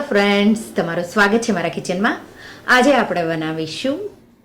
Hello friends તમારું સ્વાગત છે મારા કિચનમાં આજે આપણે બનાવીશું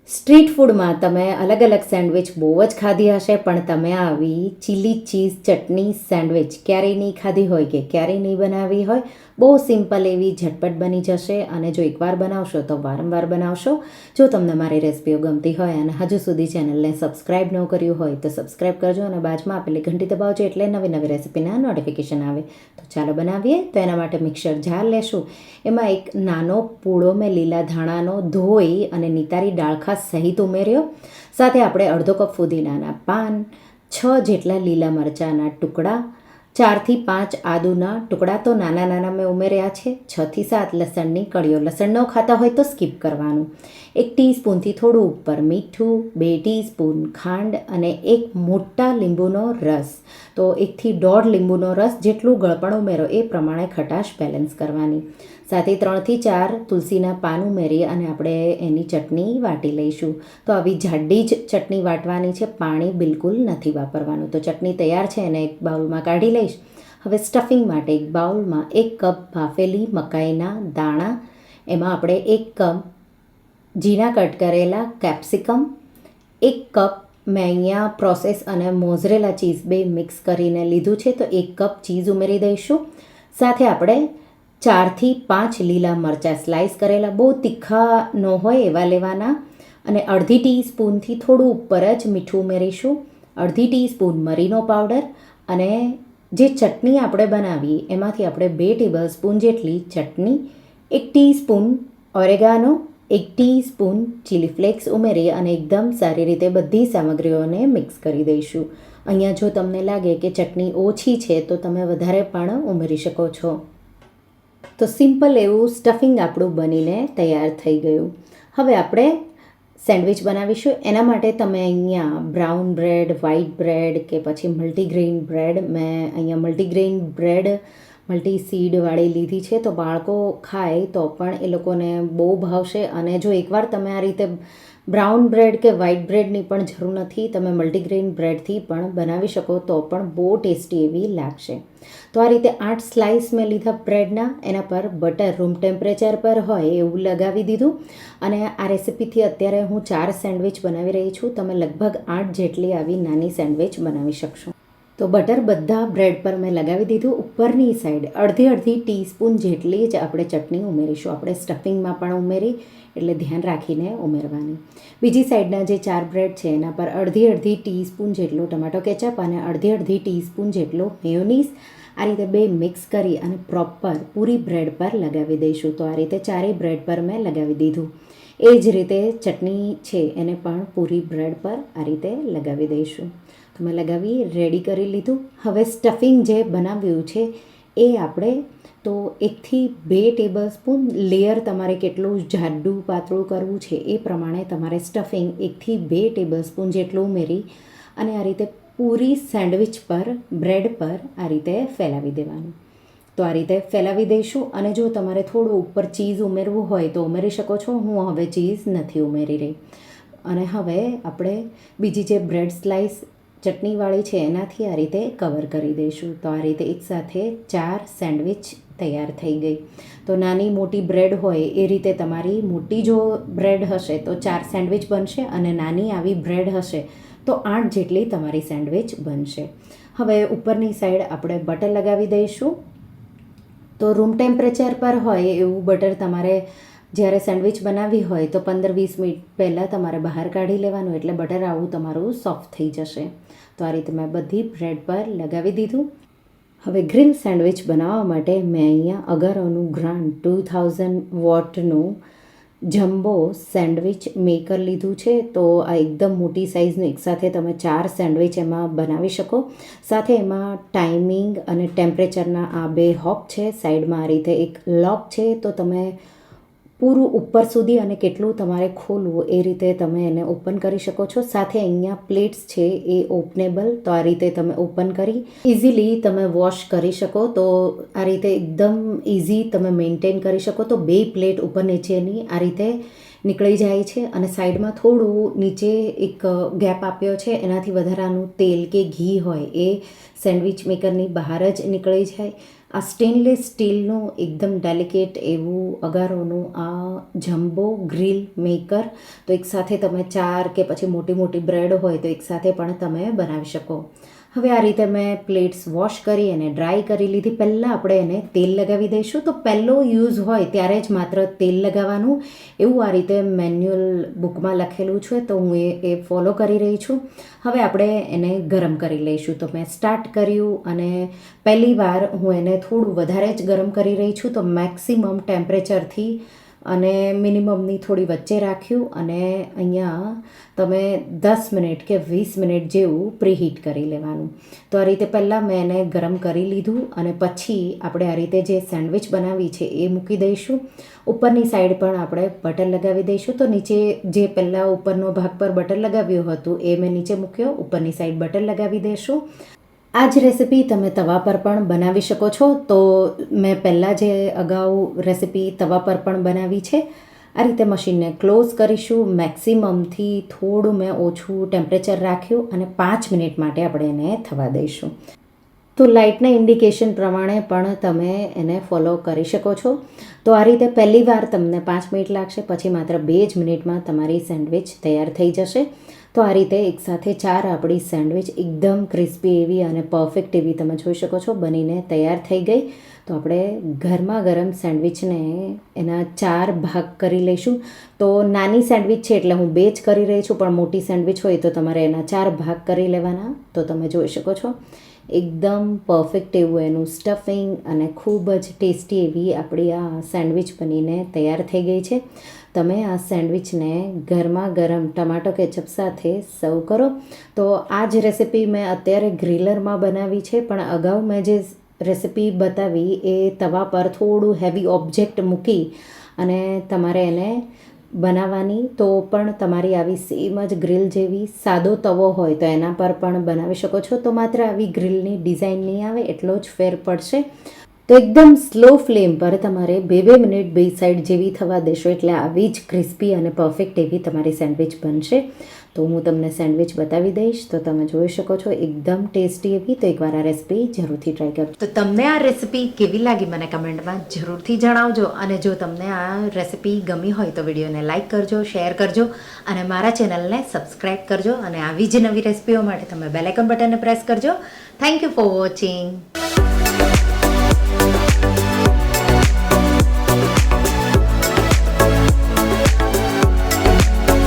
સ્ટ્રીટ ફૂડમાં તમે અલગ અલગ સેન્ડવિચ બહુ જ ખાધી હશે, પણ તમે આવી ચીલી ચીઝ ચટણી સેન્ડવિચ ક્યારેય નહીં ખાધી હોય કે ક્યારેય નહીં બનાવી હોય બહુ સિમ્પલ એવી ઝટપટ બની જશે અને જો એકવાર બનાવશો તો વારંવાર બનાવશો. જો તમને મારી રેસિપીઓ ગમતી હોય અને હજુ સુધી ચેનલને સબસ્ક્રાઈબ ન કર્યું હોય તો સબસ્ક્રાઈબ કરજો અને બાજુમાં આપેલી ઘંટી દબાવજો એટલે નવી નવી રેસિપીના નોટિફિકેશન આવે. તો ચાલો બનાવીએ. તો એના માટે મિક્સર જાર લેશું. એમાં એક નાનો પૂળો મેં લીલા ધાણાનો ધોઈ અને નિતારી ડાળખા સહિત ઉમેર્યો. સાથે આપણે અડધો કપ ફુદીનાના પાન, છ જેટલા લીલા મરચાંના ટુકડા ચારથી પાંચ આદુના ટુકડા તો નાના નાના મેં ઉમેર્યા છે. છથી સાત લસણની કળીઓ લસણ ન ખાતા હોય તો સ્કીપ કરવાનું. એક ટીસ્પૂનથી થોડું ઉપર મીઠું, બે ટીસ્પૂન ખાંડ અને એક મોટા લીંબુનો રસ. તો એકથી દોઢ લીંબુનો રસ જેટલું ગળપણ ઉમેરો એ પ્રમાણે ખટાશ બેલેન્સ કરવાની. સાથે ત્રણથી ચાર તુલસીના પાન ઉમેરી અને આપણે એની ચટણી વાટી લઈશું. તો આવી જાડી જ ચટણી વાટવાની છે, પાણી બિલકુલ નથી વાપરવાનું. તો ચટણી તૈયાર છે, એને એક બાઉલમાં કાઢી લઈશ. હવે સ્ટફિંગ માટે એક બાઉલમાં એક કપ બાફેલી મકાઈના દાણા, એમાં આપણે એક કપ ઝીણા કટ કરેલા કેપ્સિકમ, એક કપ મેં અહીંયા પ્રોસેસ અને મોઝરેલા ચીઝ બે મિક્સ કરીને લીધું છે, તો એક કપ ચીઝ ઉમેરી દઈશું. સાથે આપણે ચારથી પાંચ લીલા મરચાં સ્લાઈસ કરેલા, બહુ તીખા ન હોય એવા લેવાના. અને અડધી ટીસ્પૂનથી થોડું ઉપર જ મીઠું ઉમેરીશું. અડધી ટીસ્પૂન મરીનો પાવડર અને જે ચટણી આપણે બનાવી એમાંથી આપણે બે ટેબલ સ્પૂન જેટલી ચટણી, એક ટીસ્પૂન ઓરેગાનો, એક ટીસ્પૂન ચીલી ફ્લેક્સ ઉમેરી અને એકદમ સારી રીતે બધી સામગ્રીઓને મિક્સ કરી દઈશું. અહીંયા જો તમને લાગે કે ચટણી ઓછી છે, તો તમે વધારે પણ ઉમેરી શકો છો. તો સિમ્પલ એવું સ્ટફિંગ આપણું બનીને તૈયાર થઈ ગયું. હવે આપણે સેન્ડવિચ બનાવીશું. એના માટે તમે અહીંયા બ્રાઉન બ્રેડ વ્હાઈટ બ્રેડ કે પછી મલ્ટીગ્રેઇન બ્રેડ, મેં અહીંયા મલ્ટીગ્રેઇન બ્રેડ મલ્ટી સીડવાળી લીધી છે, તો બાળકો ખાય તો પણ એ લોકોને બહુ ભાવશે. અને જો એકવાર તમે આ રીતે બ્રાઉન બ્રેડ કે વ્હાઇટ બ્રેડની પણ જરૂર નથી, તમે મલ્ટીગ્રેઇન બ્રેડથી પણ બનાવી શકો, તો પણ બહુ ટેસ્ટી એવી લાગશે. તો આ રીતે આઠ સ્લાઇસ મેં લીધા બ્રેડના, એના પર બટર રૂમ ટેમ્પરેચર પર હોય એવું લગાવી દીધું. અને આ રેસિપીથી અત્યારે હું ચાર સેન્ડવિચ બનાવી રહી છું. તમે લગભગ આઠ જેટલી આવી નાની સેન્ડવિચ બનાવી શકશો. તો બટર બધા બ્રેડ પર મેં લગાવી દીધું ઉપરની સાઈડ અડધી અડધી ટીસ્પૂન જેટલી જ આપણે ચટણી ઉમેરીશું. આપણે સ્ટફિંગમાં પણ ઉમેરી, એટલે ધ્યાન રાખીને ઉમેરવાની. બીજી સાઈડના જે ચાર બ્રેડ છે, એના પર અડધી અડધી ટીસ્પૂન જેટલો ટમાટો કેચઅપ અને અડધી અડધી ટીસ્પૂન જેટલો મેયોનીઝ આ રીતે બે મિક્સ કરી અને પ્રોપર પૂરી બ્રેડ પર લગાવી દઈશું. તો આ રીતે ચારેય બ્રેડ પર મેં લગાવી દીધું. એ જ રીતે ચટણી છે, એને પણ પૂરી બ્રેડ પર આ રીતે લગાવી દઈશું. તો મેં લગાવી રેડી કરી લીધું. હવે સ્ટફિંગ જે બનાવ્યું છે, એ આપણે તો એકથી બે ટેબલ સ્પૂન લેયર તમારે કેટલું જાડું પાતળું કરવું છે, એ પ્રમાણે તમારે સ્ટફિંગ એકથી બે ટેબલ સ્પૂન જેટલું ઉમેરી અને આ રીતે પૂરી સેન્ડવિચ પર બ્રેડ પર આ રીતે ફેલાવી દેવાનું. તો આ રીતે ફેલાવી દઈશું અને જો તમારે થોડું ઉપર ચીઝ ઉમેરવું હોય તો ઉમેરી શકો છો. હું હવે ચીઝ નથી ઉમેરી રહી. અને હવે આપણે બીજી જે બ્રેડ સ્લાઇસ ચટણીવાળી છે, એનાથી આ રીતે કવર કરી દઈશું. તો આ રીતે એકસાથે ચાર સેન્ડવિચ તૈયાર થઈ ગઈ. તો નાની મોટી બ્રેડ હોય, એ રીતે તમારી મોટી જો બ્રેડ હશે, તો ચાર સેન્ડવિચ બનશે અને નાની આવી બ્રેડ હશે, તો આઠ જેટલી તમારી સેન્ડવિચ બનશે. હવે ઉપરની સાઈડ આપણે બટર લગાવી દઈશું. તો રૂમ ટેમ્પરેચર પર હોય એવું બટર તમારે જ્યારે સેન્ડવિચ બનાવવી હોય તો પંદર વીસ મિનિટ પહેલાં તમારે બહાર કાઢી લેવાનું એટલે બટર આવું તમારું સોફ્ટ થઈ જશે. તો આ રીતે મેં બધી બ્રેડ પર લગાવી દીધું. હવે ગ્રીલ સેન્ડવિચ બનાવવા માટે મેં અહીંયા અગરોનું ગ્રાન્ડ ટુ થાઉઝન્ડ વોટનું જમ્બો સેન્ડવિચ મેકર લીધું છે. તો આ એકદમ મોટી સાઇઝનું એકસાથે તમે ચાર સેન્ડવિચ એમાં બનાવી શકો. સાથે એમાં ટાઈમિંગ અને ટેમ્પરેચરના આ બે હોપ છે. સાઈડમાં આ રીતે એક લોક છે. તો તમે પૂરું ઉપર સુધી અને કેટલું તમારે ખોલવું, એ રીતે તમે એને ઓપન કરી શકો છો. સાથે અહીંયા પ્લેટ્સ છે એ ઓપનેબલ, તો આ રીતે તમે ઓપન કરી ઇઝીલી તમે વોશ કરી શકો. તો આ રીતે એકદમ ઇઝી તમે મેન્ટેન કરી શકો. તો બે પ્લેટ ઉપર નીચેની આ રીતે નીકળી જાય છે અને સાઈડમાં થોડું નીચે એક ગેપ આપ્યો છે. એનાથી વધારાનું તેલ કે ઘી હોય એ સેન્ડવિચ મેકરની બહાર જ નીકળી જાય. આ સ્ટેનલેસ સ્ટીલનું એકદમ ડેલિકેટ એવું અગારોનું આ જમ્બો ગ્રીલ મેકર તો એકસાથે તમે ચાર કે પછી મોટી મોટી બ્રેડ હોય તો એકસાથે પણ તમે બનાવી શકો. હવે આ રીતે મેં પ્લેટ્સ વોશ કરી અને ડ્રાય કરી લીધી. પહેલાં આપણે એને તેલ લગાવી દઈશું. તો પહેલો યુઝ હોય ત્યારે જ માત્ર તેલ લગાવવાનું. એવું આ રીતે મેન્યુઅલ બુકમાં લખેલું છે. તો હું એ એ ફોલો કરી રહી છું. હવે આપણે એને ગરમ કરી લઈશું. તો મેં સ્ટાર્ટ કર્યું અને પહેલી વાર હું એને થોડું વધારે જ ગરમ કરી રહી છું. તો મેક્સિમમ ટેમ્પરેચરથી અને મિનિમમની થોડી વચ્ચે રાખ્યું અને અહીંયા તમે દસ મિનિટ કે વીસ મિનિટ જેવું પ્રીહીટ કરી લેવાનું. તો આ રીતે પહેલાં મેં એને ગરમ કરી લીધું અને પછી આપણે આ રીતે જે સેન્ડવિચ બનાવી છે એ મૂકી દઈશું. ઉપરની સાઈડ પણ આપણે બટર લગાવી દઈશું. તો નીચે જે પહેલાં ઉપરનો ભાગ પર બટર લગાવ્યું હતું એ મેં નીચે મૂક્યો. ઉપરની સાઈડ બટર લગાવી દઈશું આ જ રેસિપી તમે તવા પર પણ બનાવી શકો છો. તો મેં પહેલાં જે અગાઉ રેસીપી તવા પર પણ બનાવી છે. આ રીતે મશીનને ક્લોઝ કરીશું. મેક્સિમમથી થોડું મેં ઓછું ટેમ્પરેચર રાખ્યું અને પાંચ મિનિટ માટે આપણે એને થવા દઈશું. તો લાઇટના ઇન્ડિકેશન પ્રમાણે પણ તમે એને ફોલો કરી શકો છો. તો આ રીતે પહેલી વાર તમને પાંચ મિનિટ લાગશે, પછી માત્ર બે જ મિનિટમાં તમારી સેન્ડવિચ તૈયાર થઈ જશે. તો આ રીતે એકસાથે ચાર આપણી સેન્ડવિચ એકદમ ક્રિસ્પી એવી અને પરફેક્ટ એવી તમે જોઈ શકો છો, બનીને તૈયાર થઈ ગઈ. તો આપણે ગરમા ગરમ સેન્ડવિચને એના ચાર ભાગ કરી લઈશું. તો નાની સેન્ડવિચ છે એટલે હું બે જ કરી રહી છું, પણ મોટી સેન્ડવિચ હોય તો તમારે એના ચાર ભાગ કરી લેવાના. તો તમે જોઈ શકો છો. એકદમ પરફેક્ટ એવું એનું સ્ટફિંગ અને ખૂબ જ ટેસ્ટી એવી આપણી આ સેન્ડવિચ બનીને તૈયાર થઈ ગઈ છે. તમે આ સેન્ડવિચને ગરમા ગરમ ટમાટો કેચપ સાથે સર્વ કરો. તો આ જ રેસીપી મેં અત્યારે ગ્રીલરમાં બનાવી છે, પણ અગાઉ મેં જે રેસિપી બતાવી એ તવા પર થોડું હેવી ઓબ્જેક્ટ મૂકી અને તમારે એને બનાવવાની, તો પણ તમારી આવી સેમ જ ગ્રીલ જેવી સાદો તવો હોય તો એના પર પણ બનાવી શકો છો. તો માત્ર આવી ગ્રીલની ડિઝાઇન નહીં આવે, એટલો જ ફેર પડશે. તો એકદમ સ્લો ફ્લેમ પર તમારે બે બે મિનિટ બે સાઈડ જેવી થવા દેશો. એટલે આવી જ ક્રિસ્પી અને પરફેક્ટ એવી તમારી સેન્ડવિચ બનશે. તો હું તમને સેન્ડવિચ બતાવી દઈશ. તો તમે જોઈ શકો છો, એકદમ ટેસ્ટી એવી. તો એકવાર આ રેસિપી જરૂરથી ટ્રાય કરજો. તો તમને આ રેસિપી કેવી લાગી મને કમેન્ટમાં જરૂરથી જણાવજો. અને જો તમને આ રેસિપી ગમી હોય તો વિડીયોને લાઇક કરજો શેર કરજો. અને મારા ચેનલને સબસ્ક્રાઈબ કરજો. અને આવી જ નવી રેસિપીઓ માટે તમે બેલાઇકન બટનને પ્રેસ કરજો. Thank you for watching